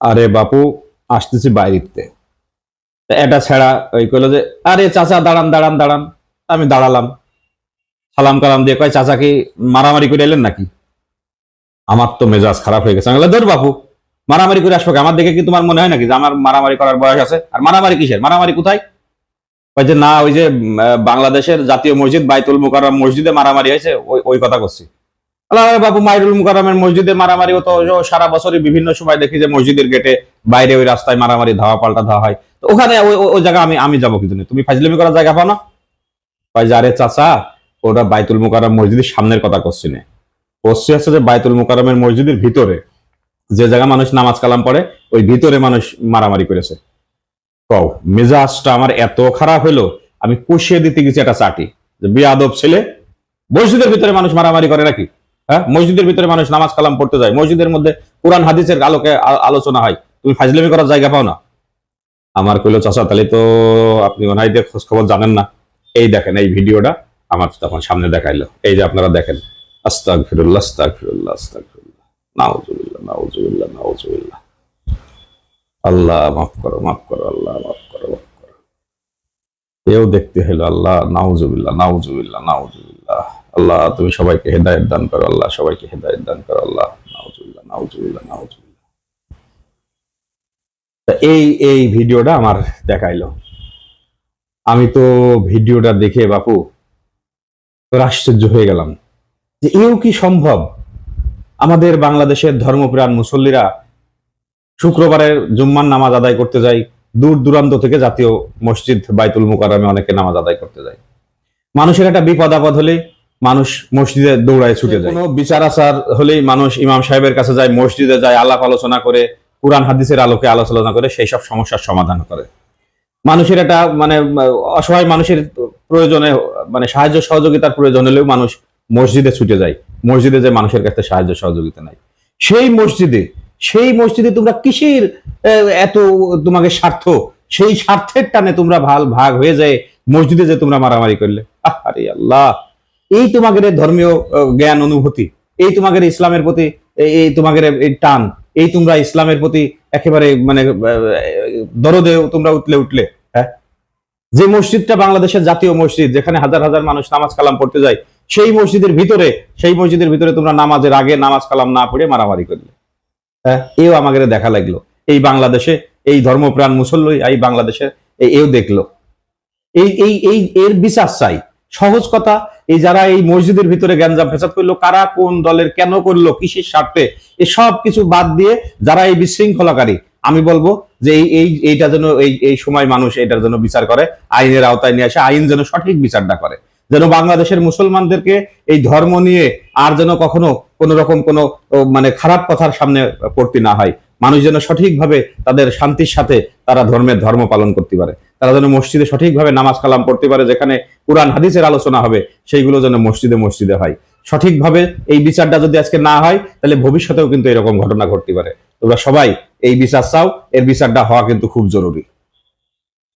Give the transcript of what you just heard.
আরে বাপু আসতেছি বাইরেতে। এটা ছেড়া ওই কইলো যে আরে চাচা দাঁড়ান দাঁড়ান দাঁড়ান। আমি দাঁড়ালাম। সালাম কালাম দিয়ে কয় চাচা কি মারামারি করে এলেন নাকি? আমার তো মেজাজ খারাপ হয়ে গেছে। বললাম, বাপু মারামারি করে আসব আমার দেখে কি তোমার মনে হয় নাকি যে আমার মারামারি করার বয়স আছে? আর মারামারি কিসের? মারামারি কোথায়? কয় যে না ওই যে বাংলাদেশের জাতীয় মসজিদ বাইতুল মুকাররম মসজিদে মারামারি হয়েছে ওই ওই কথা করছি। আল্লাহ মাইরুল মুকাররমের মসজিদে মারামারি তো সারা বছরই বিভিন্ন সময় দেখি যে মসজিদের গেটে বাইরে ওই রাস্তায় মারামারি, ধাওয়া পাল্টা ধাওয়া হয়। তো ওখানে ওই জায়গা আমি আমি যাব কিন্তু তুমি ফাজলামি করার জায়গা পাও না? চাচা ওটা বাইতুল মুকাররম মসজিদের সামনের কথা করছি না। করছি হচ্ছে যে, বাইতুল মুকাররমের মসজিদের ভিতরে যে জায়গা মানুষ নামাজ কালাম পড়ে, ওই ভিতরে মানুষ মারামারি করেছে। কও, মেজাজটা আমার এত খারাপ হলো আমি কষিয়ে দিতে গেছি একটা চাটি। যে বিয়াদব ছেলে, মসজিদের ভিতরে মানুষ মারামারি করে নাকি? হ্যাঁ? মসজিদের ভিতরে মানুষ নামাজ কালাম পড়তে যায়। মসজিদের মধ্যে কোরআন, হাদিসের আলোকে আলোচনা হয়। তুমি ফাজলামি করার জায়গা পাও না? আমার কইলো, চাচা, তাহলে তো আপনি ওনাইদের খোঁজ খবর জানেন না। এই দেখেন, এই ভিডিওটা আমার তখন সামনে দেখাইলো। এই যে আপনারা দেখেন আস্তাক ফিরুল্লাহ আস্তাক ফিরুল্লাহ আস্তাক ফিরুল্লাহ নাউজুবিল্লাহ নাউজুবিল্লাহ। আল্লাহ, মাফ করো মাফ করো, আল্লাহ, মাফ করো মাফ করো। এও দেখতে হলো আল্লাহ, নাউজুবিল্লাহ নাউজুবিল্লাহ নাউজুবিল্লাহ। আল্লাহ, তুমি সবাইকে হেদায়েত দান করো, আল্লাহ, সবাইকে হেদায়েত দান করো, আল্লাহ। নাউজুবিল্লাহ নাউজুবিল্লাহ তা এই এই ভিডিওটা আমার দেখাইলো। আমি তো ভিডিওটা দেখে, বাপু তোর আশ্চর্য হয়ে গেলাম যে এও কি সম্ভব? আমাদের বাংলাদেশের ধর্মপ্রাণ মুসল্লিরা শুক্রবারের জুম্মার নামাজ আদায় করতে যায় দূর দূরান্ত থেকে জাতীয় মসজিদ বাইতুল মুকাররমে অনেকে নামাজ আদায় করতে যায়। মানুষের একটা বিপদ আপদ হলে মানুষ মসজিদে দৌড়ায় ছুটে যায়। কোনো বিচার আচার হলেই মানুষ ইমাম সাহেবের কাছে যায়, মসজিদে যায়, আলাপ আলোচনা করে, কোরআন, হাদিসের আলোকে আলোচনা করে, সেই সব সমস্যার সমাধান করে। মানুষের একটা মানে অসহায় মানুষের প্রয়োজনে মানে সাহায্য সহযোগিতার প্রয়োজন হলেও মানুষ মসজিদে ছুটে যায়। মসজিদে যে মানুষের কাছে সাহায্য সহযোগিতা নাই। সেই মসজিদে সেই মসজিদে তোমরা কিসের এত তোমাকে স্বার্থ? সেই স্বার্থের টানে তোমরা ভালো ভাগ হয়ে যায়, মসজিদে যে তোমরা মারামারি করলে। আরে আল্লাহ! এই তোমাদের ধর্মীয় জ্ঞান অনুভূতি, এই তোমাদের ইসলামের প্রতি, এই- তোমাদের এই টান, এই তোমরা ইসলামের প্রতি একেবারে মানে দরদে তোমরা উঠলে উঠলে হ্যাঁ? যে মসজিদটা বাংলাদেশের জাতীয় মসজিদ, যেখানে হাজার হাজার মানুষ নামাজ কালাম পড়তে যায়, সেই মসজিদের ভিতরে, সেই মসজিদের ভিতরে তোমরা নামাজের আগে নামাজ কালাম না পড়ে মারামারি করলে হ্যাঁ? এও আমাদের দেখা লাগল। এই বাংলাদেশে এই ধর্মপ্রাণ মুসল্লি এই বাংলাদেশে, এ- এও দেখল। এই এই এই, এর বিচার চাই। সহজ কথা, এই যারা এই মসজিদের ভিতরে গ্যাঞ্জাম ফেসাদ করল, কারা কোন দলের কেন করল, কিসের স্বার্থে এসব কিছু বাদ দিয়ে যারা এই বিশৃঙ্খলাকারী, আমি বলব যে এই এই, এইটা যেন এই এই সময় মানুষ এটার জন্য বিচার করে, আইনের আওতায় নিয়ে আসে, আইন যেন সঠিক বিচারটা করে। যেন বাংলাদেশের মুসলমানদেরকে এই ধর্ম নিয়ে আর যেন কখনো কোনো রকম কোনো মানে খারাপ কথার সামনে পড়তে না হয়। মানুষ যেন সঠিকভাবে তাদের শান্তির সাথে তারা ধর্মের ধর্ম পালন করতে পারে। তারা যেন মসজিদে সঠিকভাবে নামাজ কালাম পড়তে পারে, যেখানে কোরআন, হাদিসের আলোচনা হবে, সেইগুলো যেন মসজিদে মসজিদে হয়। সঠিকভাবে এই বিচারটা যদি আজকে না হয়, তাহলে ভবিষ্যতেও কিন্তু এরকম ঘটনা ঘটতে পারে। তোমরা সবাই এই বিচার চাও, এর বিচারটা হওয়া কিন্তু খুব জরুরি।